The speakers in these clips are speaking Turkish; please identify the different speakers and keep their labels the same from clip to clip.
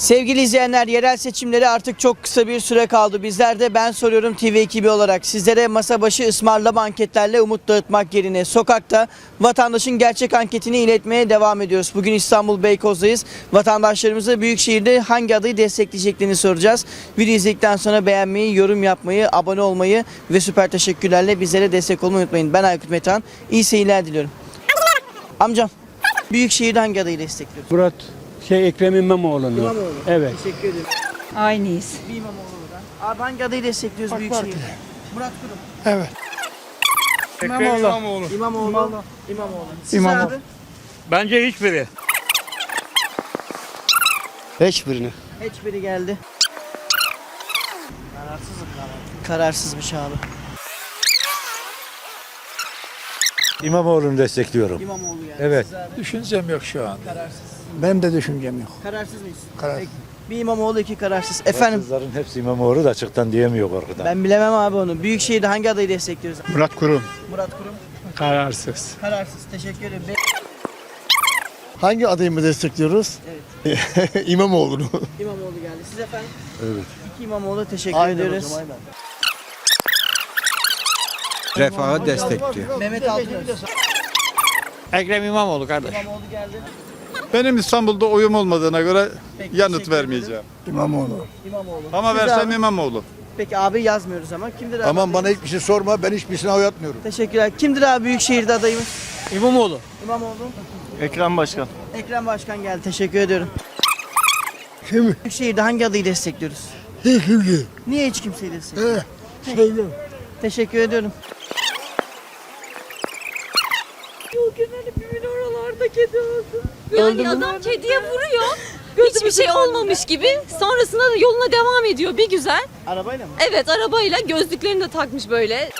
Speaker 1: Sevgili izleyenler yerel seçimleri artık çok kısa bir süre kaldı. Bizler de Ben Soruyorum TV ekibi olarak sizlere masa başı ısmarlama anketlerle umut dağıtmak yerine sokakta vatandaşın gerçek anketini iletmeye devam ediyoruz. Bugün İstanbul Beykoz'dayız. Vatandaşlarımıza Büyükşehir'de hangi adayı destekleyeceklerini soracağız. Video izledikten sonra beğenmeyi, yorum yapmayı, abone olmayı ve süper teşekkürlerle bizlere destek olmayı unutmayın. Ben Aykut Metehan. İyi seyirler diliyorum. Amcam, Büyükşehir'de hangi adayı destekliyorsun?
Speaker 2: Murat şey Ekrem İmamoğlu'nu.
Speaker 1: İmamoğlu.
Speaker 2: Evet.
Speaker 1: Teşekkür ederim.
Speaker 3: Aynıyız.
Speaker 1: Bir İmamoğlu'dan. Abi hangi adayı destekliyoruz Büyükşehir'de? Murat Kurum.
Speaker 4: Evet.
Speaker 1: İmamoğlu. İmamoğlu. İmamoğlu. Siz
Speaker 4: İmamoğlu.
Speaker 1: abi?
Speaker 5: Bence hiçbiri.
Speaker 4: Hiçbirini.
Speaker 1: Hiçbiri geldi. Kararsızım abi. Kararsızmış abi.
Speaker 6: İmamoğlu'nu destekliyorum.
Speaker 1: İmamoğlu geldi.
Speaker 6: Evet.
Speaker 4: Düşüncem yok şu an.
Speaker 1: Kararsız.
Speaker 4: Benim de düşüncem yok.
Speaker 1: Kararsız mıyız?
Speaker 4: Karar.
Speaker 1: Peki. Bir İmamoğlu iki kararsız. Efendim
Speaker 6: Kızların hepsi İmamoğlu da açıktan diyemiyor korkudan.
Speaker 1: ben bilemem abi onu. Büyükşehir'de hangi adayı destekliyoruz?
Speaker 4: Murat Kurum.
Speaker 1: Murat Kurum.
Speaker 4: Kararsız.
Speaker 1: Kararsız. Teşekkür ederim. Be-
Speaker 7: Hangi adayımı destekliyoruz? İmamoğlu'nu.
Speaker 1: İmamoğlu geldi. Siz efendim?
Speaker 7: Evet.
Speaker 1: İki İmamoğlu teşekkür
Speaker 7: Aynen
Speaker 1: ediyoruz.
Speaker 7: hocam aynen.
Speaker 8: Refahı destekliyor.
Speaker 1: Mehmet Altınöz.
Speaker 8: Ekrem İmamoğlu kardeş.
Speaker 1: İmamoğlu geldi.
Speaker 9: Benim İstanbul'da oyum olmadığına göre
Speaker 1: Peki,
Speaker 9: yanıt
Speaker 1: teşekkür
Speaker 9: vermeyeceğim.
Speaker 7: İmamoğlu.
Speaker 1: İmamoğlu.
Speaker 9: Ama
Speaker 1: Siz
Speaker 9: versem
Speaker 1: abi?
Speaker 9: İmamoğlu.
Speaker 1: Peki abi yazmıyoruz ama. Kimdir abi?
Speaker 7: Aman bana
Speaker 1: adayımız?
Speaker 7: hiçbir şey sorma ben hiçbirisine oy atmıyorum.
Speaker 1: Teşekkürler. Kimdir abi Büyükşehir'de adayımız?
Speaker 5: İmamoğlu.
Speaker 1: İmamoğlu.
Speaker 5: Ekrem Başkan.
Speaker 1: Ekrem Başkan geldi. Teşekkür ediyorum.
Speaker 7: Kim?
Speaker 1: Büyükşehir'de hangi adayı destekliyoruz?
Speaker 7: Hiç kimse.
Speaker 1: Niye hiç kimseyi destekliyoruz?
Speaker 7: He. Söyle.
Speaker 1: Teşekkür ediyorum.
Speaker 3: O gün hani bir oralarda kedi Yani
Speaker 1: mü?
Speaker 3: adam kediye vuruyor. Hiçbir şey olmamış gibi. Sonrasında da yoluna devam ediyor bir güzel.
Speaker 1: Arabayla mı?
Speaker 3: Evet arabayla gözlüklerini de takmış böyle.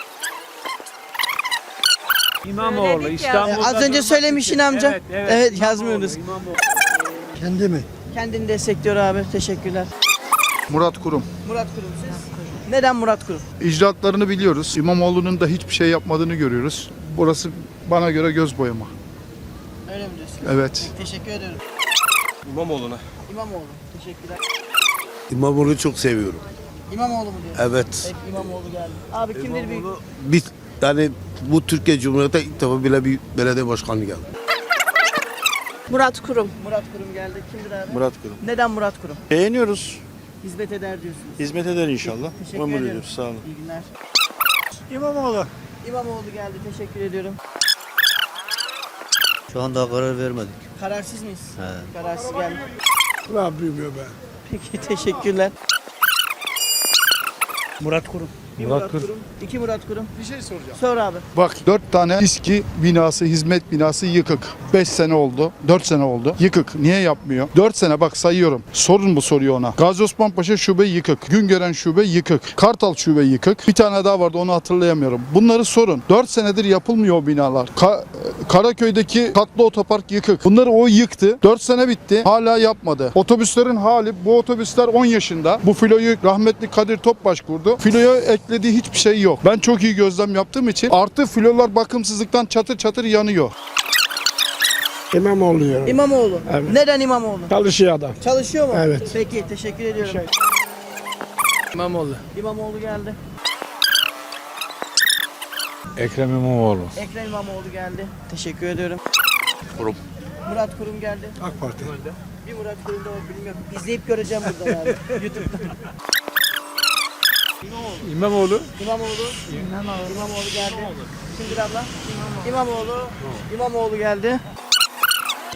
Speaker 2: İmamoğlu
Speaker 3: Söyledik ya.
Speaker 2: İstanbul'da.
Speaker 1: Az önce
Speaker 2: durmak
Speaker 1: söylemişsin
Speaker 2: için.
Speaker 1: amca.
Speaker 2: Evet, evet.
Speaker 1: Evet,
Speaker 2: İmamoğlu,
Speaker 1: yazmıyoruz.
Speaker 2: İmamoğlu.
Speaker 7: Kendi mi?
Speaker 1: Kendini destekliyor abi. Teşekkürler.
Speaker 9: Murat Kurum.
Speaker 1: Murat Kurum siz? Neden Murat Kurum?
Speaker 9: İcraatlarını biliyoruz. İmamoğlu'nun da hiçbir şey yapmadığını görüyoruz. Burası bana göre göz boyama.
Speaker 1: Öyle mi diyorsun?
Speaker 9: Evet.
Speaker 1: Teşekkür ediyorum.
Speaker 5: İmamoğlu'na.
Speaker 1: İmamoğlu. Teşekkürler.
Speaker 7: İmamoğlu'nu çok seviyorum.
Speaker 1: İmamoğlu mu diyorsun?
Speaker 7: Evet.
Speaker 1: Peki İmamoğlu geldi. Abi kimdir büyük?
Speaker 7: Biz yani bu Türkiye Cumhuriyeti'nde ilk defa bile bir belediye başkanı geldi.
Speaker 3: Murat Kurum.
Speaker 1: Murat Kurum geldi. Kimdir abi?
Speaker 5: Murat Kurum.
Speaker 1: Neden Murat Kurum?
Speaker 5: Beğeniyoruz.
Speaker 1: Hizmet eder diyorsunuz.
Speaker 5: Hizmet eder inşallah.
Speaker 1: Teşekkür
Speaker 5: Umut
Speaker 1: ederim.
Speaker 5: ediyoruz. Sağ olun.
Speaker 1: İyi günler.
Speaker 4: İmamoğlu.
Speaker 1: İmamoğlu geldi. Teşekkür ediyorum.
Speaker 6: Şu anda karar vermedik.
Speaker 1: Kararsız mıyız? Kararsız geldi.
Speaker 7: Ne bilmiyorum ben.
Speaker 1: Peki teşekkürler.
Speaker 2: Murat Kurum.
Speaker 1: Bir Murat, Kurum. iki Murat Kurum.
Speaker 9: Bir şey soracağım.
Speaker 1: Sor abi.
Speaker 9: Bak dört tane İSKİ binası, hizmet binası yıkık. 5 sene oldu, 4 sene oldu. Yıkık. Niye yapmıyor? 4 sene bak sayıyorum. Sorun bu soruyor ona. Gazi Osman Paşa şube yıkık. Güngören şube yıkık. Kartal şube yıkık. Bir tane daha vardı onu hatırlayamıyorum. Bunları sorun. 4 senedir yapılmıyor o binalar. Ka- Karaköy'deki katlı otopark yıkık. Bunları o yıktı. 4 sene bitti. Hala yapmadı. Otobüslerin hali bu otobüsler 10 yaşında. Bu filoyu rahmetli Kadir Topbaş kurdu. Filoya eklediği hiçbir şey yok. Ben çok iyi gözlem yaptığım için artı filolar bakımsızlıktan çatır çatır yanıyor.
Speaker 4: İmamoğlu diyorum.
Speaker 1: İmamoğlu.
Speaker 4: Evet.
Speaker 1: Neden İmamoğlu?
Speaker 4: Çalışıyor adam.
Speaker 1: Çalışıyor mu?
Speaker 4: Evet.
Speaker 1: Peki teşekkür ediyorum.
Speaker 2: İmamoğlu.
Speaker 1: İmamoğlu geldi.
Speaker 6: Ekrem İmamoğlu.
Speaker 1: Ekrem İmamoğlu geldi. Teşekkür ediyorum.
Speaker 5: Kurum.
Speaker 1: Murat Kurum geldi.
Speaker 4: AK Parti.
Speaker 1: Bir Murat Kurum da var bilmiyorum. İzleyip göreceğim buradan abi. YouTube'dan.
Speaker 2: İmamoğlu.
Speaker 1: İmamoğlu. İmamoğlu. İmamoğlu geldi. Kimdir abla? İmamoğlu. İmamoğlu geldi.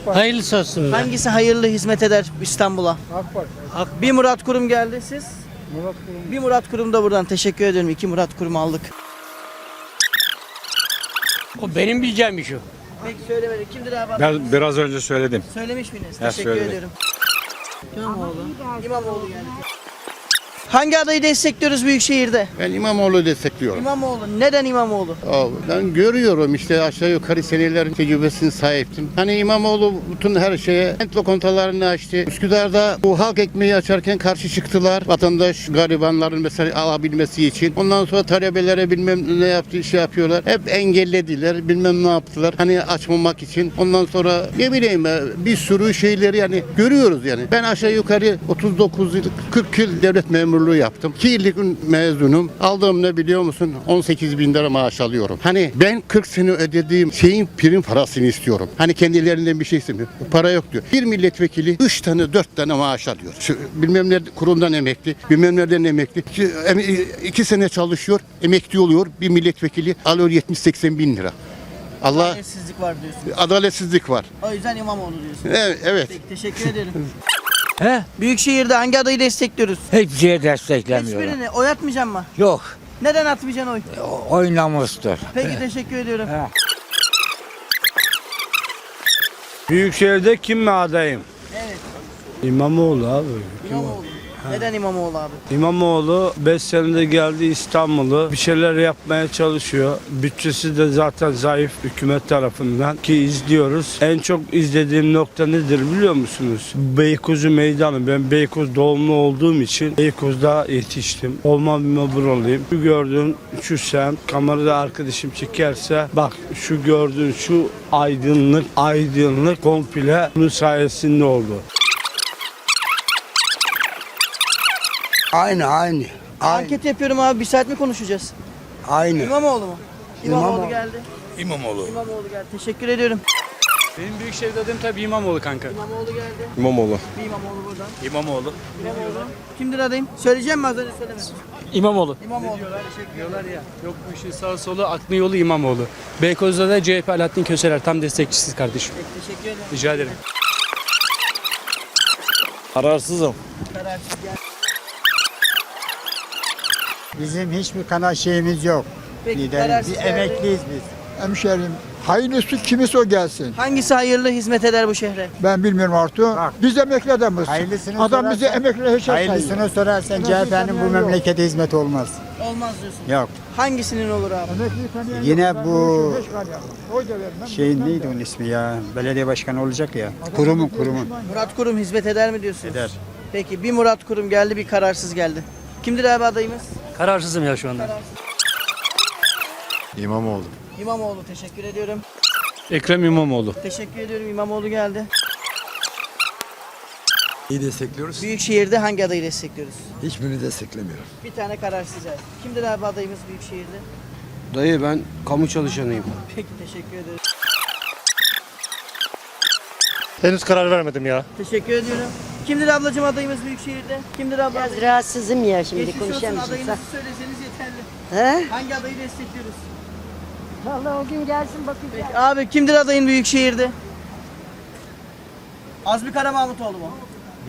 Speaker 2: Hayırlısı olsun.
Speaker 1: Hangisi hayırlı hizmet eder İstanbul'a?
Speaker 4: AK Parti.
Speaker 1: Bir Murat Kurum geldi siz.
Speaker 4: Murat Kurum.
Speaker 1: Bir Murat Kurum da buradan teşekkür ediyorum. İki Murat Kurum aldık.
Speaker 2: O benim bileceğim iş o.
Speaker 1: Peki söylemedi. Kimdir abi?
Speaker 6: Ben biraz önce söyledim.
Speaker 1: Söylemiş miydiniz? Teşekkür
Speaker 6: söyledim.
Speaker 1: ediyorum. İmamoğlu. İmamoğlu geldi. Hangi adayı destekliyoruz Büyükşehir'de?
Speaker 7: Ben İmamoğlu destekliyorum.
Speaker 1: İmamoğlu. Neden İmamoğlu?
Speaker 7: Abi, Ben görüyorum işte aşağı yukarı senelerin tecrübesine sahiptim. Hani İmamoğlu bütün her şeye kent lokantalarını açtı. Üsküdar'da bu halk ekmeği açarken karşı çıktılar. Vatandaş garibanların mesela alabilmesi için. Ondan sonra talebelere bilmem ne yaptı şey yapıyorlar. Hep engellediler. Bilmem ne yaptılar. Hani açmamak için. Ondan sonra ne bileyim bir sürü şeyleri yani görüyoruz yani. Ben aşağı yukarı 39 yıl 40 yıl devlet memurluğu yaptım. 2 yıllık mezunum. Aldığım ne biliyor musun? 18 bin lira maaş alıyorum. Hani ben 40 sene ödediğim şeyin prim parasını istiyorum. Hani kendilerinden bir şey istemiyor. Para yok diyor. Bir milletvekili 3 tane 4 tane maaş alıyor. Şu, bilmem ne kurumdan emekli, bilmem nereden emekli. 2 sene çalışıyor, emekli oluyor. Bir milletvekili alıyor 70-80 bin lira. Allah
Speaker 1: Adaletsizlik var diyorsun.
Speaker 7: adaletsizlik var.
Speaker 1: O yüzden İmamoğlu diyorsun.
Speaker 7: Evet, evet.
Speaker 1: Peki teşekkür ederim.
Speaker 8: He?
Speaker 1: Büyükşehir'de hangi adayı destekliyoruz?
Speaker 8: Hiçbir şeye desteklemiyorum.
Speaker 1: Hiçbirini. Oy atmayacaksın mı?
Speaker 8: Yok.
Speaker 1: Neden atmayacaksın oy?
Speaker 8: Oy namustur.
Speaker 1: Peki teşekkür ediyorum.
Speaker 4: Büyükşehir'de kim mi adayım?
Speaker 1: Evet.
Speaker 4: İmamoğlu abi.
Speaker 1: İmamoğlu. Neden İmamoğlu abi?
Speaker 4: İmamoğlu 5 senede geldi İstanbul'u bir şeyler yapmaya çalışıyor. Bütçesi de zaten zayıf hükümet tarafından ki izliyoruz. En çok izlediğim nokta nedir biliyor musunuz? Beykozu Meydanı. Ben Beykoz doğumlu olduğum için Beykoz'da yetiştim. Olma bir buralıyım. Şu gördüğün şu semt kamerada arkadaşım çekerse bak şu gördüğün şu aydınlık aydınlık komple bunun sayesinde oldu.
Speaker 8: Aynı aynı.
Speaker 1: Anket yapıyorum abi. Bir saat mi konuşacağız?
Speaker 8: Aynı.
Speaker 1: İmamoğlu mu? İmamoğlu,
Speaker 8: İmamoğlu.
Speaker 1: geldi.
Speaker 6: İmamoğlu.
Speaker 1: İmamoğlu geldi. Teşekkür ediyorum.
Speaker 2: Benim büyük şehirde adayım tabii İmamoğlu kanka.
Speaker 1: İmamoğlu geldi.
Speaker 5: İmamoğlu.
Speaker 1: Bir İmamoğlu buradan.
Speaker 6: İmamoğlu.
Speaker 1: İmamoğlu. Kimdir adayım? Söyleyeceğim mi az önce söylemedim.
Speaker 2: İmamoğlu.
Speaker 1: İmamoğlu.
Speaker 2: Diyorlar ya. Yok bu işin sağ solu aklı yolu İmamoğlu. Beykoz'da da CHP Alaaddin Köseler tam destekçisiz kardeşim.
Speaker 1: Peki, teşekkür ederim.
Speaker 2: Rica ederim.
Speaker 6: Kararsızım.
Speaker 1: Kararsız geldi.
Speaker 8: Bizim hiçbir kanal şeyimiz yok.
Speaker 1: Peki, kararsız geldi.
Speaker 8: biz. Hemşerim. Hayırlısı kimisi o gelsin.
Speaker 1: Hangisi hayırlı hizmet eder bu şehre?
Speaker 8: Ben bilmiyorum Artu. Biz emekli adamız.
Speaker 10: Hayırlısını
Speaker 8: Adam bize
Speaker 10: sorarsan-
Speaker 8: emekli hiç
Speaker 10: Hayırlısını sorarsan CHP'nin bu memlekete hizmet olmaz.
Speaker 1: Olmaz diyorsun.
Speaker 10: Yok.
Speaker 1: Hangisinin olur abi?
Speaker 10: Yine bu şeyin neydi onun ismi ya? Belediye başkanı olacak ya. Kurumun kurumun.
Speaker 1: Murat Kurum hizmet eder mi diyorsun?
Speaker 10: Eder.
Speaker 1: Peki bir Murat Kurum geldi bir kararsız geldi. Kimdir abi adayımız?
Speaker 2: Kararsızım ya şu anda.
Speaker 6: İmamoğlu.
Speaker 1: İmamoğlu teşekkür ediyorum.
Speaker 2: Ekrem İmamoğlu.
Speaker 1: Teşekkür ediyorum İmamoğlu geldi.
Speaker 11: İyi destekliyoruz.
Speaker 1: Büyükşehir'de hangi adayı destekliyoruz?
Speaker 11: Hiçbirini desteklemiyorum.
Speaker 1: Bir tane kararsız geldi. Kimdir abi adayımız Büyükşehir'de?
Speaker 2: Dayı ben kamu çalışanıyım.
Speaker 1: Peki teşekkür ederim.
Speaker 5: Henüz karar vermedim ya.
Speaker 1: Teşekkür ediyorum. Kimdir ablacığım adayımız Büyükşehir'de? Kimdir abla?
Speaker 12: Biraz rahatsızım ya şimdi
Speaker 1: Geçmiş olsun
Speaker 12: konuşamayacağım.
Speaker 1: adayınızı söyleseniz yeterli.
Speaker 12: He?
Speaker 1: Hangi adayı destekliyoruz?
Speaker 12: Vallahi o gün gelsin bakacağız.
Speaker 1: Peki abi kimdir adayın Büyükşehir'de? Azmi Kara Mahmutoğlu mu?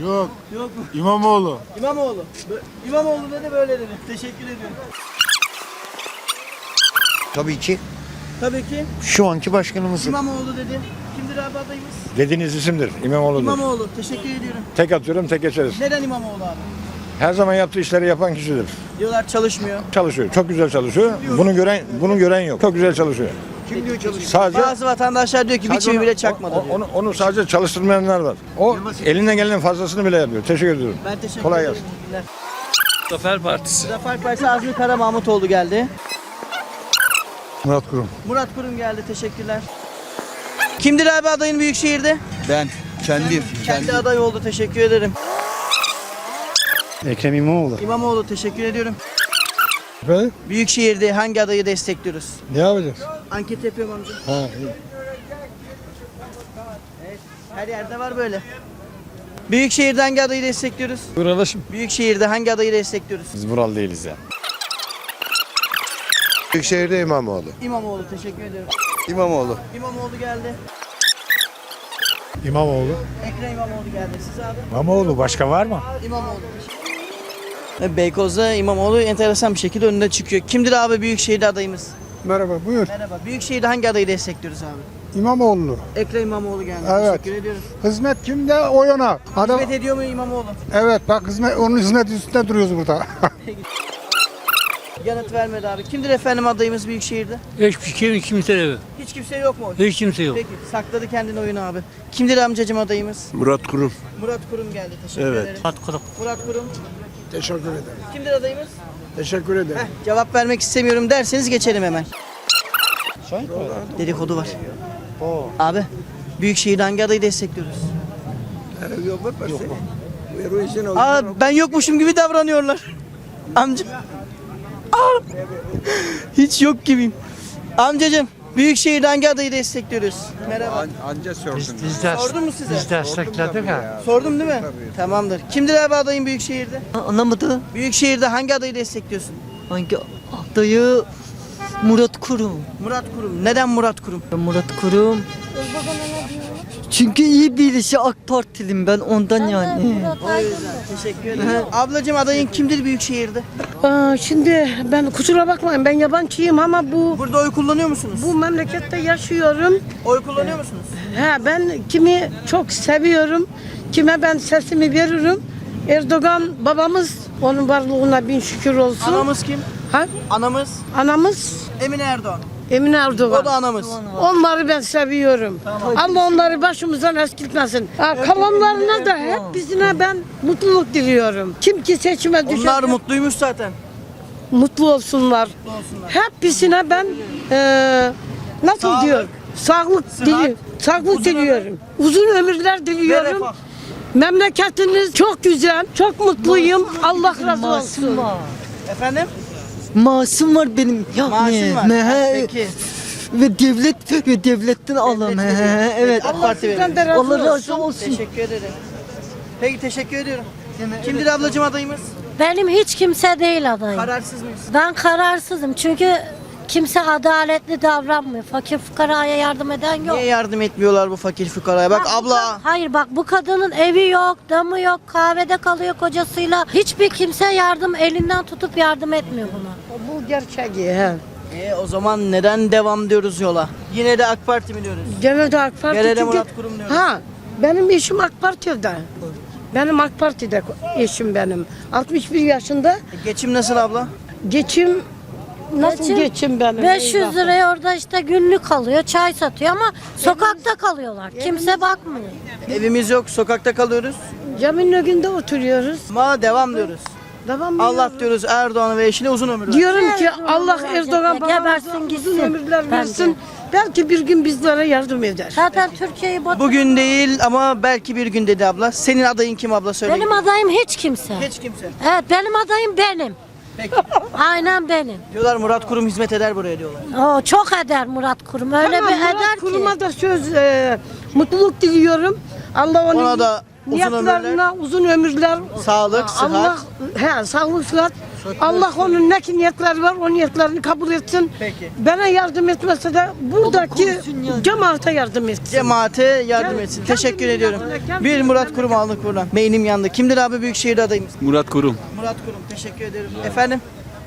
Speaker 9: Yok.
Speaker 1: Yok mu?
Speaker 9: İmamoğlu.
Speaker 1: İmamoğlu. Bö- İmamoğlu dedi böyle dedi. Teşekkür ediyorum.
Speaker 11: Tabii ki
Speaker 1: Tabii ki
Speaker 11: şu anki başkanımız.
Speaker 1: İmamoğlu dedi. Kimdir abi adayımız?
Speaker 6: Dediğiniz isimdir. İmamoğlu'dur.
Speaker 1: İmamoğlu. Teşekkür ediyorum.
Speaker 6: Tek atıyorum tek geçeriz.
Speaker 1: Neden İmamoğlu abi?
Speaker 6: Her zaman yaptığı işleri yapan kişidir.
Speaker 1: Diyorlar çalışmıyor.
Speaker 6: Çalışıyor. Çok güzel çalışıyor. Bunu gören bunu gören yok. Çok güzel çalışıyor.
Speaker 1: Kim diyor çalışıyor?
Speaker 6: Sadece
Speaker 1: Bazı vatandaşlar diyor ki bir
Speaker 6: sadece
Speaker 1: çivi
Speaker 6: onu-
Speaker 1: bile çakmadı
Speaker 6: o-
Speaker 1: diyor.
Speaker 6: Onu, onu sadece çalıştırmayanlar var. O elinden gelenin fazlasını bile yapıyor. Teşekkür ediyorum.
Speaker 1: Ben teşekkür
Speaker 6: Kolay
Speaker 1: ederim.
Speaker 6: gelsin.
Speaker 1: İyi günler.
Speaker 2: Zafer Partisi.
Speaker 1: Zafer Partisi Azmi Kara Mahmutoğlu geldi.
Speaker 9: Murat Kurum.
Speaker 1: Murat Kurum geldi. Teşekkürler. Kimdir abi adayın Büyükşehir'de?
Speaker 8: Ben kendim.
Speaker 1: Kendi aday oldu. Teşekkür ederim.
Speaker 5: Ekrem İmamoğlu.
Speaker 1: İmamoğlu teşekkür ediyorum.
Speaker 9: Efendim?
Speaker 1: Büyükşehir'de hangi adayı destekliyoruz?
Speaker 9: Ne yapacağız?
Speaker 1: Anket yapıyorum amca.
Speaker 9: Ha,
Speaker 1: Evet, her yerde var böyle. Büyükşehir'de hangi adayı destekliyoruz?
Speaker 9: Buralaşım.
Speaker 1: Büyükşehir'de hangi adayı destekliyoruz?
Speaker 6: Biz buralı değiliz ya.
Speaker 7: Büyükşehir'de İmamoğlu.
Speaker 1: İmamoğlu teşekkür ediyorum.
Speaker 7: İmamoğlu.
Speaker 1: İmamoğlu geldi.
Speaker 9: İmamoğlu.
Speaker 1: Ekrem İmamoğlu geldi. Siz abi?
Speaker 6: İmamoğlu başka var mı?
Speaker 1: İmamoğlu. E, Beykoz'da İmamoğlu enteresan bir şekilde önüne çıkıyor. Kimdir abi Büyükşehir'de adayımız?
Speaker 8: Merhaba buyur.
Speaker 1: Merhaba. Büyükşehir'de hangi adayı destekliyoruz abi?
Speaker 8: İmamoğlu.
Speaker 1: Ekrem İmamoğlu geldi.
Speaker 8: Evet.
Speaker 1: Teşekkür ediyorum.
Speaker 8: Hizmet kimde o yana. Adam,
Speaker 1: Hizmet ediyor mu İmamoğlu?
Speaker 8: evet bak hizmet, onun hizmet üstünde duruyoruz burada.
Speaker 1: Yanıt vermedi abi. Kimdir efendim adayımız Büyükşehir'de?
Speaker 2: Hiçbir şey kimse yok.
Speaker 1: Hiç kimse yok mu?
Speaker 2: Hiç kimse yok.
Speaker 1: Peki sakladı kendini oyunu abi. Kimdir amcacım adayımız?
Speaker 11: Murat Kurum.
Speaker 1: Murat Kurum geldi. Teşekkür
Speaker 11: Evet.
Speaker 1: ederim.
Speaker 2: Murat Kurum.
Speaker 1: Murat Kurum.
Speaker 8: Teşekkür ederim.
Speaker 1: Kimdir adayımız?
Speaker 8: Teşekkür ederim.
Speaker 1: Heh, cevap vermek istemiyorum derseniz geçelim hemen. Dedikodu var. Abi Büyükşehir'de hangi adayı destekliyoruz? Aa, ben yokmuşum gibi davranıyorlar. Amca. Hiç yok gibiyim. Amcacım Büyükşehir'de hangi adayı destekliyoruz? Merhaba.
Speaker 6: Anca sordun.
Speaker 1: Sordum mu size? Biz
Speaker 6: destekledik ha.
Speaker 1: Sordum değil mi? Tamamdır. Kimdir abi adayın Büyükşehir'de?
Speaker 10: Anlamadı.
Speaker 1: Büyükşehir'de hangi adayı destekliyorsun?
Speaker 10: Hangi adayı Murat Kurum.
Speaker 1: Murat Kurum. Neden Murat Kurum?
Speaker 10: Murat Kurum. Çünkü iyi birisi AK Partiliyim ben ondan yani.
Speaker 1: Teşekkür ederim. Ablacığım adayın kimdir Büyükşehir'de?
Speaker 12: Aa, şimdi ben kusura bakmayın ben yabancıyım ama bu
Speaker 1: Burada oy kullanıyor musunuz?
Speaker 12: bu memlekette yaşıyorum.
Speaker 1: Oy kullanıyor musunuz?
Speaker 12: Ha ben kimi çok seviyorum. Kime ben sesimi veririm. Erdoğan babamız onun varlığına bin şükür olsun.
Speaker 1: Anamız kim?
Speaker 12: Ha?
Speaker 1: Anamız
Speaker 12: Anamız
Speaker 1: Emine Erdoğan.
Speaker 12: Emine
Speaker 1: O da
Speaker 12: Erdoğan.
Speaker 1: anamız.
Speaker 12: Onları ben seviyorum. Allah onları başımızdan eskiltmesin. Ha, kalanlarına da hep bizine ben mutluluk diliyorum. Kim ki seçime düşer.
Speaker 1: Onlar mutluymuş zaten.
Speaker 12: mutlu olsunlar. Hepsine ben eee nasıl
Speaker 1: Sağlık,
Speaker 12: diyor? Sağlık
Speaker 1: sıhhat,
Speaker 12: diliyorum. Sağlık
Speaker 1: uzun
Speaker 12: diliyorum. Uzun ömürler diliyorum. Memleketiniz çok güzel. Çok mutluyum. Allah razı olsun.
Speaker 1: Efendim?
Speaker 10: Maaşım var benim. Ya
Speaker 1: Maaşın var.
Speaker 10: ne- he-
Speaker 1: Peki.
Speaker 10: Ve devlet ve devletten alalım. He- Evet.
Speaker 1: AK Parti.
Speaker 12: Sizden de razı
Speaker 10: Allah razı
Speaker 12: olsun.
Speaker 10: olsun.
Speaker 1: Teşekkür ederim. Peki teşekkür ediyorum. Kimdir ablacığım adayımız?
Speaker 12: Benim hiç kimse değil adayım.
Speaker 1: Kararsız mıyız?
Speaker 12: Ben kararsızım çünkü kimse adaletli davranmıyor. Fakir fukaraya yardım eden yok.
Speaker 1: Niye yardım etmiyorlar bu fakir fukaraya? Bak
Speaker 12: bu
Speaker 1: abla.
Speaker 12: kad- hayır bak bu kadının evi yok, damı yok, kahvede kalıyor kocasıyla. Hiçbir kimse yardım elinden tutup yardım etmiyor buna. Bu gerçek he.
Speaker 1: E, o zaman neden devam diyoruz yola? Yine de AK Parti mi diyoruz?
Speaker 12: Gene de AK Parti
Speaker 1: Gene de
Speaker 12: çünkü-
Speaker 1: Murat Kurum diyoruz.
Speaker 12: Ha, benim eşim AK Parti'de. Benim AK Parti'de eşim benim. 61 yaşında.
Speaker 1: E, Geçim nasıl abla?
Speaker 12: Geçim nasıl geçim, benim?
Speaker 3: 500 liraya orada işte günlük kalıyor, çay satıyor ama sokakta kalıyorlar. Kimse bakmıyor.
Speaker 1: Evimiz yok, sokakta kalıyoruz.
Speaker 12: Caminin önünde oturuyoruz.
Speaker 1: Ama devam diyoruz.
Speaker 12: Devam
Speaker 1: Allah diyoruz Erdoğan'a ve eşine uzun ömür versin.
Speaker 12: Diyorum ki Allah Erdoğan babamıza
Speaker 3: gebersin
Speaker 12: uzun
Speaker 3: gitsin
Speaker 12: ömürler
Speaker 3: bence.
Speaker 12: versin. Belki bir gün bizlere yardım eder.
Speaker 3: Zaten Türkiye'yi batı.
Speaker 1: Bugün değil ama belki bir gün dedi abla. Senin adayın kim abla söyle.
Speaker 3: Benim adayım hiç kimse.
Speaker 1: Hiç kimse.
Speaker 3: Evet benim adayım benim.
Speaker 1: Peki.
Speaker 3: Aynen benim.
Speaker 1: Diyorlar Murat Kurum hizmet eder buraya diyorlar.
Speaker 3: O çok eder Murat Kurum. Öyle
Speaker 12: Tamam,
Speaker 3: bir
Speaker 12: Murat
Speaker 3: eder
Speaker 12: Kurum'a
Speaker 3: ki.
Speaker 12: da söz e, mutluluk diliyorum. Allah onun
Speaker 1: Ona da
Speaker 12: niyetlerine uzun ömürler.
Speaker 1: Sağlık,
Speaker 12: Allah
Speaker 1: sıhhat.
Speaker 12: he sağlık sıhhat. Allah onun ne ki niyetleri var o niyetlerini kabul etsin.
Speaker 1: Peki.
Speaker 12: Bana yardım etmese de buradaki cemaate yardım etsin.
Speaker 1: Cemaate yardım etsin.
Speaker 12: gel
Speaker 1: Teşekkür ediyorum.
Speaker 12: gel
Speaker 1: Bir Murat. Kurum aldık buradan. Beynim yandı. Kimdir abi Büyükşehir'de adayımız?
Speaker 2: Murat Kurum.
Speaker 1: Murat Kurum. Teşekkür ederim. Efendim?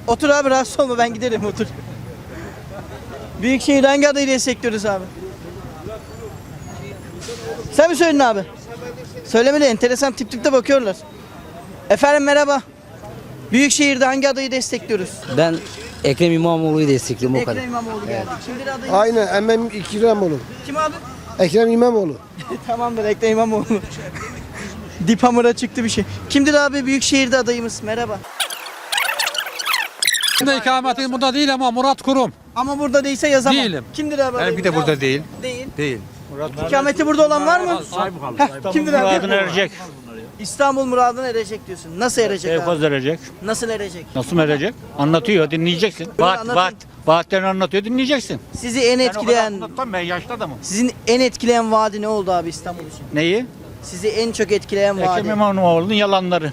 Speaker 1: Otur abi rahatsız olma ben giderim otur. Büyükşehir'de hangi adayı destekliyoruz abi? Sen mi söyledin abi? Söylemedi enteresan tip tipte bakıyorlar. Efendim merhaba. Büyükşehir'de hangi adayı destekliyoruz?
Speaker 10: Ben Ekrem İmamoğlu'yu destekliyorum
Speaker 1: Ekrem İmamoğlu geldi. Kimdir adayımız?
Speaker 11: Aynen Emem İmamoğlu.
Speaker 1: Kim abi?
Speaker 11: Ekrem İmamoğlu.
Speaker 1: Tamamdır Ekrem İmamoğlu. Dipamura çıktı bir şey. Kimdir abi Büyükşehir'de adayımız? Merhaba.
Speaker 2: ikametim burada değil ama Murat Kurum.
Speaker 1: Ama burada değilse yazamam.
Speaker 2: Değilim.
Speaker 1: Kimdir abi adayımız?
Speaker 6: bir de burada değil.
Speaker 1: Değil.
Speaker 6: Değil.
Speaker 1: İkameti burada olan var mı? Heh, kimdir abi?
Speaker 6: Muradına erecek.
Speaker 1: İstanbul muradına erecek diyorsun. Nasıl erecek abi?
Speaker 6: erecek.
Speaker 1: Nasıl erecek?
Speaker 6: Nasıl erecek? Anlatıyor, dinleyeceksin.
Speaker 1: Vaat- vaat-
Speaker 6: vaatlerini anlatıyor, dinleyeceksin.
Speaker 1: Sizi en etkileyen,
Speaker 6: anlatmam ben yaşlı adamım.
Speaker 1: sizin en etkileyen vaadi ne oldu abi İstanbul için?
Speaker 6: Neyi?
Speaker 1: Sizi en çok etkileyen vaadi.
Speaker 6: Ekrem İmamoğlu'nun yalanları.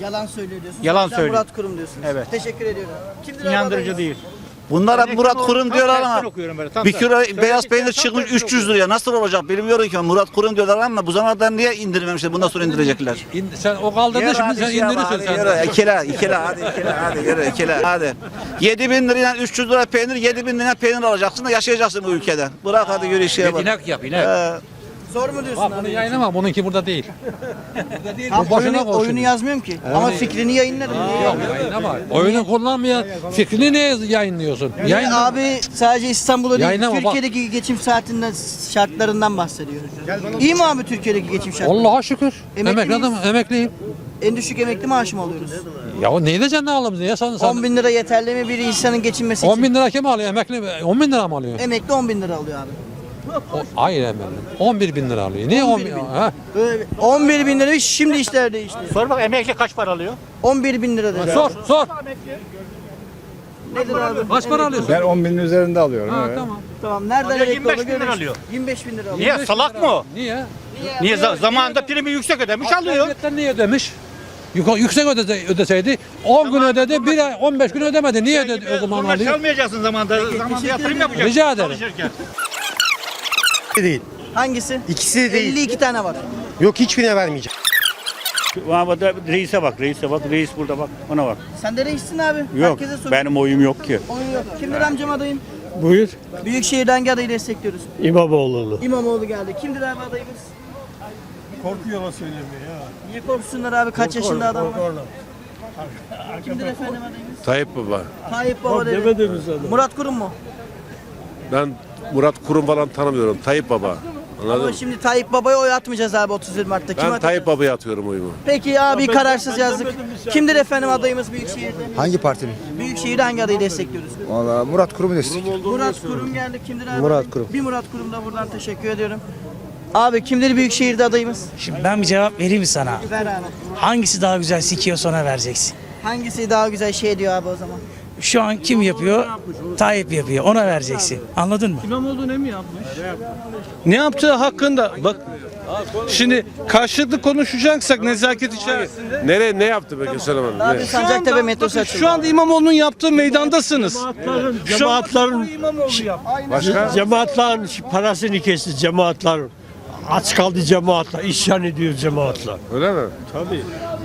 Speaker 1: Yalan söylüyor diyorsun.
Speaker 6: Yalan
Speaker 1: Sen
Speaker 6: söylüyor.
Speaker 1: Murat Kurum diyorsunuz.
Speaker 6: Evet.
Speaker 1: Teşekkür ediyorum. Kimdir abi
Speaker 6: İnandırıcı
Speaker 1: adayımız?
Speaker 6: değil. Bunlara Murat Kurum diyorlar ama bir kilo beyaz peynir çıkmış 300 liraya nasıl olacak bilmiyorum ki Murat Kurum diyorlar ama bu zamanlar niye indirmemişler bundan sonra indirecekler.
Speaker 2: Sen o kaldırdın şimdi sen indirirsin sen.
Speaker 6: Yürü ikile ikile hadi ikile hadi yürü ikile hadi. 7 bin liraya 300 lira peynir 7 bin liraya peynir alacaksın da yaşayacaksın bu ülkede. Bırak hadi yürü işe bak.
Speaker 2: İnek yap inek.
Speaker 6: Ee,
Speaker 1: Zor mu diyorsun
Speaker 2: Bak bunu
Speaker 1: abi?
Speaker 2: yayınlama bununki burada değil.
Speaker 1: Abi
Speaker 2: boşuna
Speaker 1: oyunu,
Speaker 2: konuşuyor.
Speaker 1: oyunu yazmıyorum ki. Ama fikrini yayınlarım. Niye
Speaker 2: Yok yayınlama. Oyunu kullanmayan fikrini niye yayınlıyorsun?
Speaker 1: Yani
Speaker 2: Yayınla.
Speaker 1: abi sadece İstanbul'da değil,
Speaker 2: Yayınlama bak.
Speaker 1: Türkiye'deki geçim saatinden, şartlarından bahsediyor. İyi mi abi Türkiye'deki geçim şartları?
Speaker 2: Allah'a şükür.
Speaker 1: Emekli
Speaker 2: Emekli
Speaker 1: miyiz?
Speaker 2: emekliyim.
Speaker 1: En düşük emekli maaşı mı alıyoruz?
Speaker 2: Ya o neyi de canına alım ya sen, sen
Speaker 1: 10 bin lira yeterli mi bir insanın geçinmesi
Speaker 2: 10
Speaker 1: için?
Speaker 2: bin lira kim alıyor emekli? 10 bin lira mı alıyor?
Speaker 1: Emekli 10 bin lira alıyor abi.
Speaker 2: O, hayır emekli. 11 bin lira alıyor. Niye 10 bin? Ha?
Speaker 1: Böyle 11 bin lira şimdi işler değişti.
Speaker 5: Sor bak emekli kaç para alıyor?
Speaker 1: 11 bin lira dedi.
Speaker 2: Sor sor.
Speaker 1: Nedir abi?
Speaker 2: Kaç para alıyorsun?
Speaker 6: Ben 10 binin üzerinde alıyorum.
Speaker 2: Ha, tamam.
Speaker 1: Tamam nereden
Speaker 5: Alıyor,
Speaker 1: emekli
Speaker 5: 25
Speaker 1: olduğunu
Speaker 5: bin lira alıyor.
Speaker 1: 25 bin lira alıyor.
Speaker 5: Niye salak mı o?
Speaker 2: Niye?
Speaker 5: Niye za- zamanında primi yüksek ödemiş alıyor.
Speaker 2: Devletten niye ödemiş? Yuk- Yüksek ödese, ödeseydi 10 gün ödedi, bir ay 15 gün ödemedi. Niye ödedi o zaman
Speaker 5: Bunlar
Speaker 2: alıyor?
Speaker 5: çalmayacaksın zamanında. Zamanında yatırım yapacaksın.
Speaker 2: Rica ederim.
Speaker 5: Çalışırken.
Speaker 11: Değil.
Speaker 1: Hangisi?
Speaker 11: İkisi de değil.
Speaker 1: 52 tane var.
Speaker 11: Yok hiçbirine vermeyeceğim.
Speaker 6: Muhammed'e reise bak reise bak reis burada bak ona bak.
Speaker 1: Sen de reissin abi.
Speaker 6: Yok
Speaker 1: Herkese sor.
Speaker 6: benim oyum yok ki.
Speaker 1: Oyun yok. Kimdir amcam adayın?
Speaker 11: Buyur.
Speaker 1: Büyükşehir'den hangi adayı destekliyoruz?
Speaker 11: İmamoğlu.
Speaker 1: İmamoğlu geldi. Kimdir abi adayımız?
Speaker 5: Korkuyorlar söylemiyor ya.
Speaker 1: Niye korksunlar abi? Kaç yaşında adam var? Kimdir efendim adayımız?
Speaker 4: Tayyip Baba.
Speaker 1: Tayyip Baba dedi. Murat Kurum mu?
Speaker 4: Ben Murat Kurum falan tanımıyorum. Tayyip Baba. Anladın
Speaker 1: Ama şimdi Tayyip Baba'ya oy atmayacağız abi 31 Mart'ta. Kim atacağız?
Speaker 4: Baba'ya atıyorum oyumu.
Speaker 1: Peki abi kararsız yazdık. Kimdir efendim adayımız Büyükşehir'de?
Speaker 8: Hangi partinin?
Speaker 1: Büyükşehir'de hangi adayı destekliyoruz?
Speaker 8: Valla Murat Kurum'u destekliyorum.
Speaker 1: Murat Kurum geldi. Kimdir abi?
Speaker 8: Murat? Kurum.
Speaker 1: Bir Murat Kurum da buradan teşekkür ediyorum. Abi kimdir Büyükşehir'de adayımız?
Speaker 13: Şimdi ben bir cevap vereyim mi sana?
Speaker 1: Ver abi.
Speaker 13: Hangisi daha güzel sikiyor sonra vereceksin.
Speaker 1: Hangisi daha güzel şey diyor abi o zaman?
Speaker 13: Şu an kim yapıyor? Tayyip yapıyor. Ona vereceksin. Anladın mı?
Speaker 5: Ne yaptığı hakkında bak şimdi karşılıklı konuşacaksak nezaket içerisinde
Speaker 4: Nereye ne yaptı peki Süleyman?
Speaker 1: Abi Sancaktepe metrosu açıldı.
Speaker 5: şu anda İmamoğlu'nun yaptığı meydandasınız.
Speaker 11: Cemaatlerin,
Speaker 4: Başka?
Speaker 11: cemaatlerin parasını kesti cemaatler. Aç kaldı cemaatler, isyan ediyor cemaatler.
Speaker 4: Öyle mi?
Speaker 11: Tabii.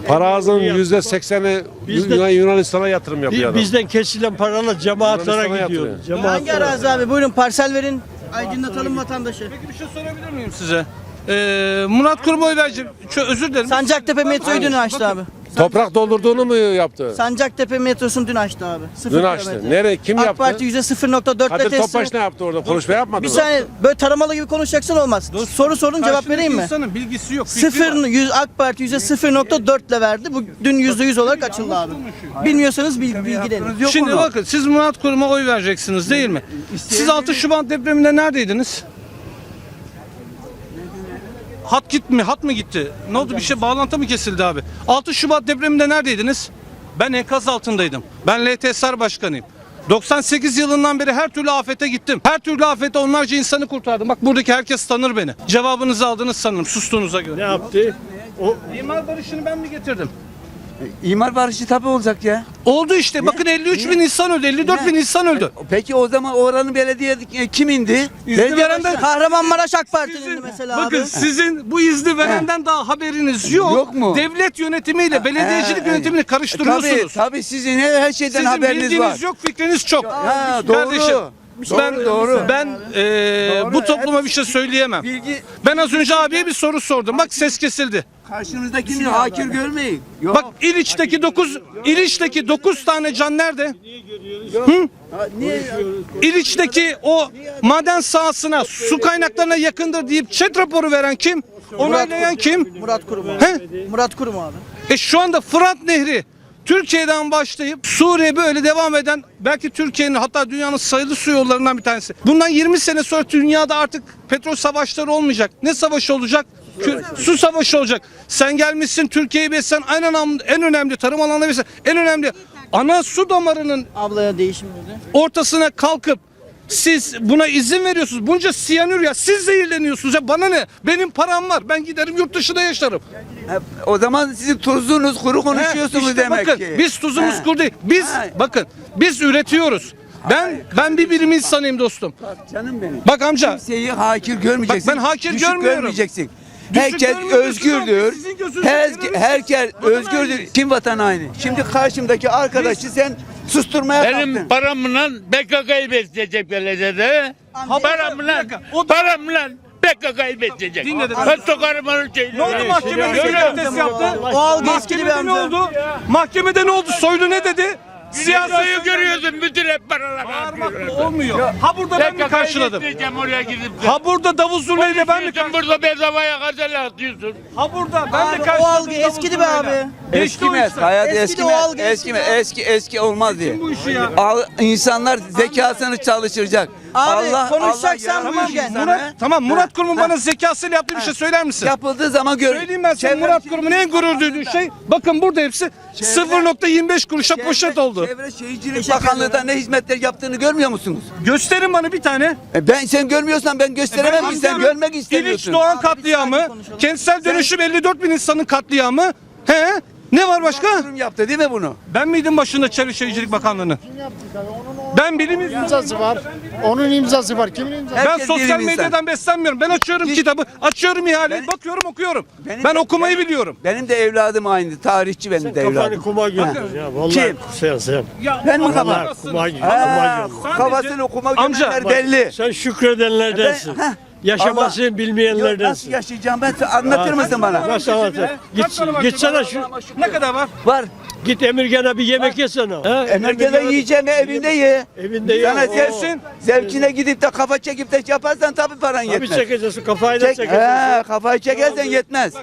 Speaker 4: Para ağzının yüzde sekseni
Speaker 11: Bizde-
Speaker 4: Yunanistan'a yatırım yapıyor adam.
Speaker 11: Bizden kesilen paralar cemaatlere
Speaker 4: Yunanistan'a
Speaker 11: gidiyor.
Speaker 4: yatırıyor.
Speaker 1: Hangi
Speaker 11: Cemaatlere.
Speaker 1: arazi abi? Buyurun parsel verin. Aydınlatalım vatandaşı.
Speaker 5: Bir şey sorabilir miyim size? Ee, Murat Kurum'a oy vereceğim. Şu, özür dilerim.
Speaker 1: Sancaktepe metroyu dün açtı abi.
Speaker 4: Toprak doldurduğunu mu yaptı?
Speaker 1: Sancaktepe metrosunu dün açtı abi. Sıfır
Speaker 4: Dün açtı.
Speaker 1: kilometre.
Speaker 4: Nereye? Kim
Speaker 1: AK
Speaker 4: yaptı?
Speaker 1: Parti %0.4 ile
Speaker 4: Kadir. Topbaş ne yaptı orada? Konuşma yapmadı
Speaker 1: Bir
Speaker 4: mı?
Speaker 1: saniye böyle taramalı gibi konuşacaksın olmaz. Soru sorun cevap vereyim mi?
Speaker 5: İnsanın bilgisi yok. fikri var.
Speaker 1: Sıfır, yüz, AK Parti %0.4 ile verdi. Bu dün %100 olarak açıldı abi. Bilmiyorsanız bil, bilgilenin.
Speaker 5: Şimdi bakın siz Murat Kurum'a oy vereceksiniz değil mi? Siz 6 Şubat depreminde neredeydiniz? Hat gitti mi? Hat mı gitti? Ne oldu? Bir şey bağlantı mı kesildi abi? 6 Şubat depreminde neredeydiniz? Ben enkaz altındaydım. Ben LTSR başkanıyım. 98 yılından beri her türlü afete gittim. Her türlü afete onlarca insanı kurtardım. Bak buradaki herkes tanır beni. Cevabınızı aldınız sanırım sustuğunuza göre.
Speaker 11: Ne yaptı? O
Speaker 5: İmar barışını ben mi getirdim?
Speaker 10: İmar barışı tabii olacak ya.
Speaker 5: Oldu işte. Bakın 53 bin insan öldü. 54 bin insan öldü.
Speaker 10: Peki o zaman oranın belediye kim indi?
Speaker 5: İzni verenden
Speaker 1: Kahramanmaraş AK Parti'nin mesela
Speaker 5: Bakın
Speaker 1: abi.
Speaker 5: sizin bu izni verenden daha haberiniz yok.
Speaker 10: Yok mu?
Speaker 5: Devlet yönetimiyle belediyecilik
Speaker 10: He,
Speaker 5: yönetimini
Speaker 10: Tabii,
Speaker 5: karıştırıyorsunuz.
Speaker 10: tabii sizin her, her şeyden
Speaker 5: Sizin
Speaker 10: haberiniz
Speaker 5: bildiğiniz
Speaker 10: var.
Speaker 5: yok, fikriniz çok.
Speaker 10: Ha, doğru.
Speaker 5: Kardeşim, ben
Speaker 10: Doğru, doğru.
Speaker 5: ben eee, bu topluma bir şey söyleyemem.
Speaker 10: Bilgi
Speaker 5: Ben az önce abiye bir soru sordum. Bak ses kesildi.
Speaker 10: Karşınızdakini hakir görmeyin. Yok.
Speaker 5: Bak İliç'teki 9 İliç'teki 9 tane can nerede? İliç'teki o maden sahasına su kaynaklarına yakındır deyip çet raporu veren kim? Onaylayan kim?
Speaker 1: Murat Kurum abi.
Speaker 5: He?
Speaker 1: Murat Kurum abi.
Speaker 5: E şu anda Fırat Nehri Türkiye'den başlayıp Suriye böyle devam eden belki Türkiye'nin hatta dünyanın sayılı su yollarından bir tanesi. Bundan 20 sene sonra dünyada artık petrol savaşları olmayacak. Ne savaşı olacak? Su savaşı olacak. Sen gelmişsin Türkiye'yi beslen en önemli, en önemli tarım alanına beslen en önemli ana su damarının
Speaker 1: Ablaya değişim dedi.
Speaker 5: ortasına kalkıp siz buna izin veriyorsunuz. Bunca siyanür ya siz zehirleniyorsunuz ya bana ne? Benim param var. Ben giderim yurt dışında yaşarım.
Speaker 10: O zaman sizin tuzunuz kuru konuşuyorsunuz
Speaker 5: işte
Speaker 10: demek
Speaker 5: bakın,
Speaker 10: ki.
Speaker 5: Biz tuzumuz
Speaker 10: He.
Speaker 5: kuru değil. Biz
Speaker 10: He.
Speaker 5: bakın biz üretiyoruz. Ben ben bir bilim insanıyım dostum.
Speaker 10: Canım benim.
Speaker 5: Bak amca
Speaker 10: Kimseyi hakir görmeyeceksin.
Speaker 5: Bak ben hakir
Speaker 10: düşük
Speaker 5: görmüyorum.
Speaker 10: görmeyeceksin. Herkes özgürdür. Her, herkes özgürdür. Kim vatan haini? Şimdi karşımdaki arkadaşı sen susturmaya kalktın.
Speaker 11: paramla PKK'yı besleyecek belediyede. Paramla, paramla PKK'yı besleyecek.
Speaker 5: Dinle de-
Speaker 11: Ben sokarım onun şeyini.
Speaker 5: Ne oldu mahkemede
Speaker 11: Görüyor
Speaker 5: seyir
Speaker 11: musun?
Speaker 5: testi yaptı?
Speaker 1: O algı eskidi bir
Speaker 5: Mahkemede ne
Speaker 1: amca.
Speaker 5: oldu? Mahkemede ne oldu? Soylu ne dedi?
Speaker 11: Siyasetçiyi görüyorsun bütün hep paralar
Speaker 5: Bağırmakla olmuyor. Ha burada ben mi karşıladım?
Speaker 11: oraya gidip de.
Speaker 5: Ha burada Davul Zurnayla ben mi karşıladım?
Speaker 11: burada bedavaya gazel atıyorsun.
Speaker 5: Ha burada ben
Speaker 1: Abi,
Speaker 5: de
Speaker 1: o
Speaker 5: karşıladım.
Speaker 1: algı eskidi be abi.
Speaker 10: Eskimez. Hayat
Speaker 1: Eskidi
Speaker 10: eskime,
Speaker 1: o algı,
Speaker 10: eskime,
Speaker 1: eskidi.
Speaker 10: eski eski olmaz diye.
Speaker 5: bu işi ya?
Speaker 10: Al, insanlar zekasını çalıştıracak.
Speaker 1: Abi, konuşacaksan
Speaker 10: yaratmış
Speaker 1: buyur gel.
Speaker 10: insanı.
Speaker 5: Murat, tamam Murat Kurum'un bana zekasıyla yaptığı bir şey söyler misin?
Speaker 10: yapıldığı zaman gör.
Speaker 5: Söyleyeyim ben sana Murat Kurum'un en gurur duyduğu şey bakın burada hepsi 0.25 kuruşa poşet oldu.
Speaker 10: Çevre Şehircilik Bakanlığı'nda ne hizmetler yaptığını görmüyor musunuz?
Speaker 5: Gösterin bana bir tane.
Speaker 10: E ben sen görmüyorsan ben gösteremem ki sen görmek
Speaker 5: İliç
Speaker 10: istemiyorsun.
Speaker 5: Doğan katliamı, kentsel dönüşüm 54 bin insanın katliamı. He? Ne var başka?
Speaker 10: Kurum yaptı değil mi bunu?
Speaker 5: Ben miydim başında Çevre Şehircilik Bakanlığı'nın? Ben bilim insanı.
Speaker 8: var. Onun imzası var. Kimin imzası?
Speaker 5: Ben
Speaker 10: Herkes
Speaker 5: sosyal
Speaker 10: bilim
Speaker 5: medyadan
Speaker 10: insan.
Speaker 5: beslenmiyorum. Ben açıyorum kitabı, açıyorum ihaleyi,
Speaker 10: Ben-
Speaker 5: bakıyorum okuyorum.
Speaker 10: Benim
Speaker 5: ben okumayı
Speaker 10: benim-
Speaker 5: biliyorum.
Speaker 10: Benim de evladım aynı. Tarihçi benim de evladım.
Speaker 11: kuma
Speaker 10: girdin
Speaker 11: ya. Vallahi
Speaker 10: Kim?
Speaker 11: sen sen.
Speaker 10: Ben mi
Speaker 5: Vallahi-
Speaker 10: kafa?
Speaker 11: kuma
Speaker 10: Ha,
Speaker 5: Sadece-
Speaker 10: kafasını okuma
Speaker 5: Amca,
Speaker 10: görenler belli.
Speaker 11: Sen şükredenlerdensin.
Speaker 10: Ben- heh.
Speaker 11: Yaşamasını
Speaker 10: Allah- Yok, Nasıl yaşayacağım ben anlatır mısın bana?
Speaker 11: Nasıl anlatayım?
Speaker 5: Kaç
Speaker 11: Git, gitsene şu,
Speaker 5: Ne kadar var?
Speaker 10: Var.
Speaker 11: git Emirgan'a bir yemek yesene. Ha?
Speaker 10: Emerkede yiyeceğim evinde ye.
Speaker 11: Evinde ye.
Speaker 10: Sana zevkin, zevkine gidip de kafa çekip de yaparsan tabii paran
Speaker 11: Tabii
Speaker 10: yetmez.
Speaker 11: çekeceksin kafayı da
Speaker 10: Çek,
Speaker 11: çekeceksin.
Speaker 10: he, kafayı çekersen yetmez.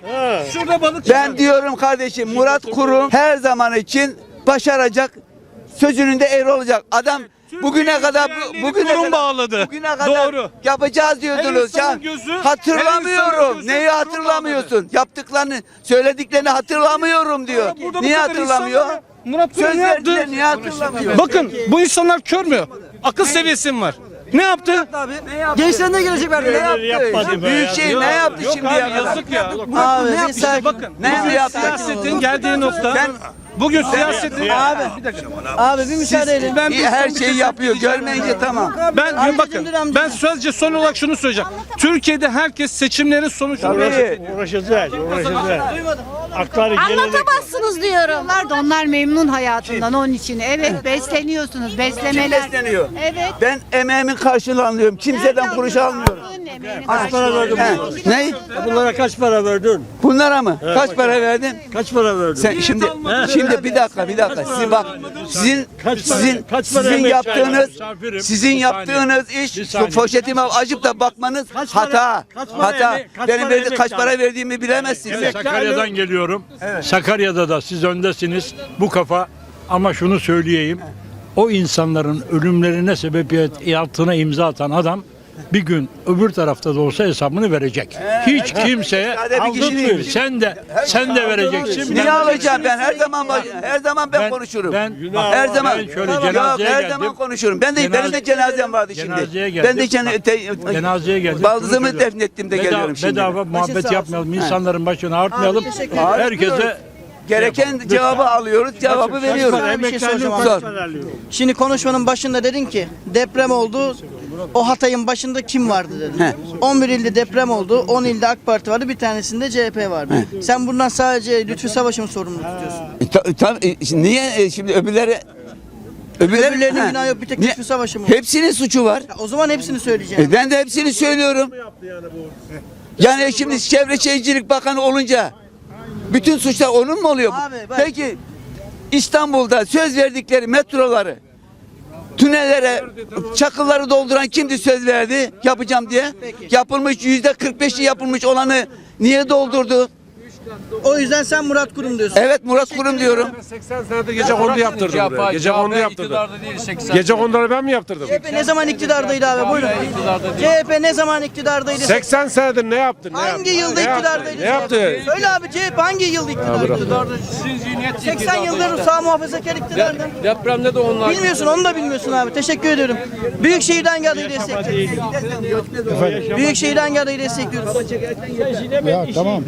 Speaker 5: Şurada balık
Speaker 10: Ben diyorum kardeşim Murat Kurum her zaman için başaracak. Sözünün de eğri olacak. Adam bugüne kadar bu- bugüne
Speaker 5: kurum
Speaker 10: kadar,
Speaker 5: bağladı.
Speaker 10: Bugüne kadar
Speaker 5: Doğru.
Speaker 10: yapacağız diyordunuz.
Speaker 5: insanın
Speaker 10: Ya,
Speaker 5: gözü- her insanın
Speaker 10: hatırlamıyorum.
Speaker 5: gözü
Speaker 10: Neyi
Speaker 5: kurum
Speaker 10: hatırlamıyorsun? Yaptıklarını, söylediklerini hatırlamıyorum diyor.
Speaker 5: Burada bu
Speaker 10: Niye
Speaker 5: kadar
Speaker 10: hatırlamıyor?
Speaker 5: Murat Kurum
Speaker 10: Söz
Speaker 5: ne yaptı?
Speaker 10: verdiler niye hatırlamıyor?
Speaker 5: Bakın bu insanlar kör mü? Akıl seviyesi mi var? Ne yaptı?
Speaker 1: Gençlerine gelecek verdi. Ne yaptı?
Speaker 11: yapmadı be
Speaker 10: Büyük
Speaker 11: ya.
Speaker 10: şey ne yaptı
Speaker 5: Yok
Speaker 10: şimdiye
Speaker 5: abi
Speaker 10: kadar?
Speaker 5: yazık ya.
Speaker 1: Abi
Speaker 5: ne yaptı? bakın.
Speaker 10: Ne yaptı?
Speaker 5: siyasetin geldiği nokta.
Speaker 10: Ben
Speaker 5: bugün siyasetin
Speaker 1: Abi.
Speaker 5: bir dakika.
Speaker 1: Abi bir müsaade edin.
Speaker 5: Ben bir
Speaker 10: her şeyi
Speaker 5: şey
Speaker 10: yapıyor. Görmeyince tamam.
Speaker 5: Ben
Speaker 1: Amcacım
Speaker 5: bakın ben sadece son olarak şunu söyleyeceğim. Türkiye'de herkes seçimlerin
Speaker 10: Tabii.
Speaker 11: Uğraşacağız, uğraşacağız. Akları gelecek.
Speaker 3: Anlatamazsınız diyorum.
Speaker 12: Onlar da onlar memnun hayatından onun için. Evet besleniyorsunuz.
Speaker 10: Kim
Speaker 12: Beslemeler.
Speaker 10: besleniyor?
Speaker 12: Evet.
Speaker 10: Ben emeğimin karşılığını alıyorum. Kimseden kuruş almıyorum.
Speaker 11: Kaç para verdin
Speaker 10: He,
Speaker 11: bunlara?
Speaker 10: ne?
Speaker 11: Bunlara kaç para verdin?
Speaker 10: Bunlara mı? Kaç para verdin?
Speaker 11: Kaç para verdin?
Speaker 10: Sen şimdi şimdi bir dakika bir dakika. Sizin bak sizin sizin sizin yaptığınız sizin yaptığınız iş şu poşetime açıp da bakmanız hata. Hata. Benim verdi- kaç para verdiğimi bilemezsiniz.
Speaker 14: Sakarya'dan geliyorum. Sakarya'da da siz öndesiniz. Bu kafa ama şunu söyleyeyim. O insanların ölümlerine sebebiyet altına imza atan adam bir gün öbür tarafta da olsa hesabını verecek. Hiç kimseye
Speaker 10: değil.
Speaker 14: Sen de sen de vereceksin.
Speaker 10: Niye alacağım ben her zaman her zaman ben, konuşurum.
Speaker 14: ben-
Speaker 10: her zaman
Speaker 14: ben şöyle
Speaker 10: Yok,
Speaker 14: cenazeye
Speaker 10: her
Speaker 14: geldim.
Speaker 10: zaman konuşurum. Ben de benim de
Speaker 14: Cenaze-
Speaker 10: cenazem vardı şimdi.
Speaker 14: Cenazeye
Speaker 10: Ben de cene, te-
Speaker 14: Cenazeye geldim.
Speaker 10: Baldızımı defnettim de geliyorum şimdi.
Speaker 14: Bedava muhabbet yapmayalım. İnsanların başını artmayalım. Herkese
Speaker 10: Gereken cevabı alıyoruz, cevabı veriyoruz.
Speaker 1: Bir şey soracağım.
Speaker 10: Sor.
Speaker 1: Şimdi konuşmanın başında dedin ki deprem oldu. O Hatay'ın başında kim vardı dedin.
Speaker 10: He.
Speaker 1: 11 ilde deprem oldu. 10 ilde AK Parti vardı. Bir tanesinde CHP vardı. Sen bundan sadece Lütfü Savaş'ı mı sorumlu tutuyorsun?
Speaker 10: E, ta- e, şimdi niye e, şimdi öbürleri öbürleri
Speaker 1: Öbürlerinin günahı yok. Bir tek Lütfü Savaş'ı mı?
Speaker 10: Hepsinin suçu var.
Speaker 1: O zaman hepsini söyleyeceğim.
Speaker 10: E, ben de hepsini söylüyorum. Yani şimdi Çevre Şehircilik Bakanı olunca bütün suçlar onun mu oluyor?
Speaker 1: Abi, bak-
Speaker 10: Peki İstanbul'da söz verdikleri metroları tünellere çakılları dolduran kimdi söz verdi yapacağım diye? Yapılmış yüzde 45'i yapılmış olanı niye doldurdu?
Speaker 1: O yüzden sen Murat Kurum diyorsun.
Speaker 10: Evet Murat Kurum diyorum.
Speaker 5: 80 senede gece kondu yaptırdım buraya. Gece kondu yaptırdım. Gece konduları ben mi yaptırdım?
Speaker 1: CHP ne zaman iktidardaydı abi? Buyurun. CHP ne zaman iktidardaydı?
Speaker 5: 80 senedir ne yaptın?
Speaker 1: Hangi yılda iktidardaydı?
Speaker 5: Ne yaptı?
Speaker 1: Söyle abi CHP hangi yılda iktidardaydı? 80 yıldır sağ muhafazakar iktidarda.
Speaker 11: Depremde de onlar.
Speaker 1: Bilmiyorsun onu da bilmiyorsun abi. Teşekkür ediyorum. Büyükşehir'den geldiği destekliyoruz. Büyükşehir'den geldiği destekliyoruz.
Speaker 8: Ya tamam.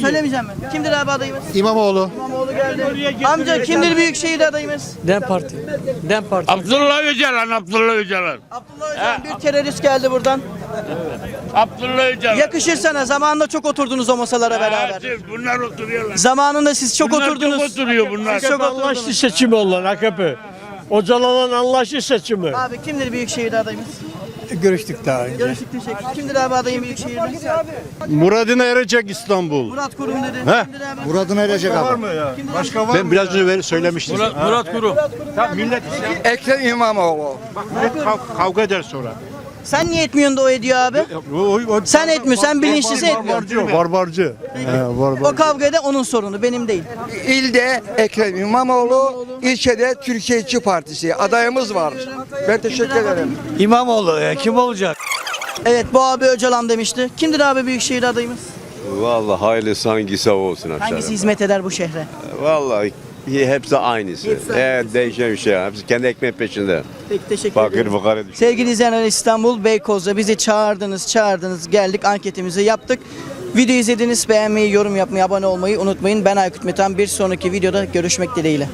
Speaker 1: Söyle Söylemeyeceğim mi? Kimdir abi adayımız?
Speaker 15: İmamoğlu.
Speaker 1: İmamoğlu geldi. Amca kimdir Büyükşehir adayımız?
Speaker 16: Dem Parti. Dem Parti.
Speaker 17: Abdullah Öcalan, Abdullah Öcalan.
Speaker 1: Abdullah Öcalan bir terörist geldi buradan.
Speaker 17: Abdullah Öcalan.
Speaker 1: Yakışır sana. Zamanında çok oturdunuz o masalara beraber.
Speaker 17: Bunlar oturuyorlar.
Speaker 1: Zamanında siz çok oturdunuz.
Speaker 17: oturuyor bunlar.
Speaker 1: Siz çok
Speaker 11: Anlaştı seçimi olan AKP. Öcalan'ın anlaştı seçimi.
Speaker 1: Abi kimdir Büyükşehir adayımız?
Speaker 15: Görüştük daha önce.
Speaker 1: Görüştük teşekkür. Kimdir abi adayım Büyükşehir'de?
Speaker 15: Muradına erecek İstanbul.
Speaker 1: Murat Kurum dedi. Kimdir abi?
Speaker 15: Muradına erecek abi.
Speaker 1: Kimdir abi?
Speaker 15: Ben biraz önce söylemiştim.
Speaker 17: Murat Kuru.
Speaker 18: Ekrem İmamoğlu.
Speaker 15: Kavga eder sonra.
Speaker 1: Sen niye etmiyorsun da o ediyor abi? Sen etmiyorsun, sen bilinçsiz etmiyorsun.
Speaker 15: Barbarcı. Barbarcı. He, barbar.
Speaker 1: O kavgada onun sorunu, benim değil.
Speaker 18: İlde Ekrem İmamoğlu, ilçede Türkiye İşçi Partisi adayımız var. Ben teşekkür ederim.
Speaker 16: İmamoğlu ya kim olacak?
Speaker 1: Evet, bu abi Öcalan demişti. Kimdir abi Büyükşehir adayımız?
Speaker 19: Vallahi hayırlısı hangisi olsun
Speaker 1: Hangisi hizmet eder bu şehre?
Speaker 19: Vallahi hepsi aynısı. Evet, değişen bir şey. Hepsi kendi ekmek peşinde.
Speaker 1: Peki teşekkür ederim.
Speaker 19: fukara
Speaker 1: Sevgili izleyenler İstanbul Beykoz'da bizi çağırdınız, çağırdınız, geldik anketimizi yaptık. Video izlediniz, beğenmeyi, yorum yapmayı, abone olmayı unutmayın. Ben Aykut Metan. Bir sonraki videoda görüşmek dileğiyle.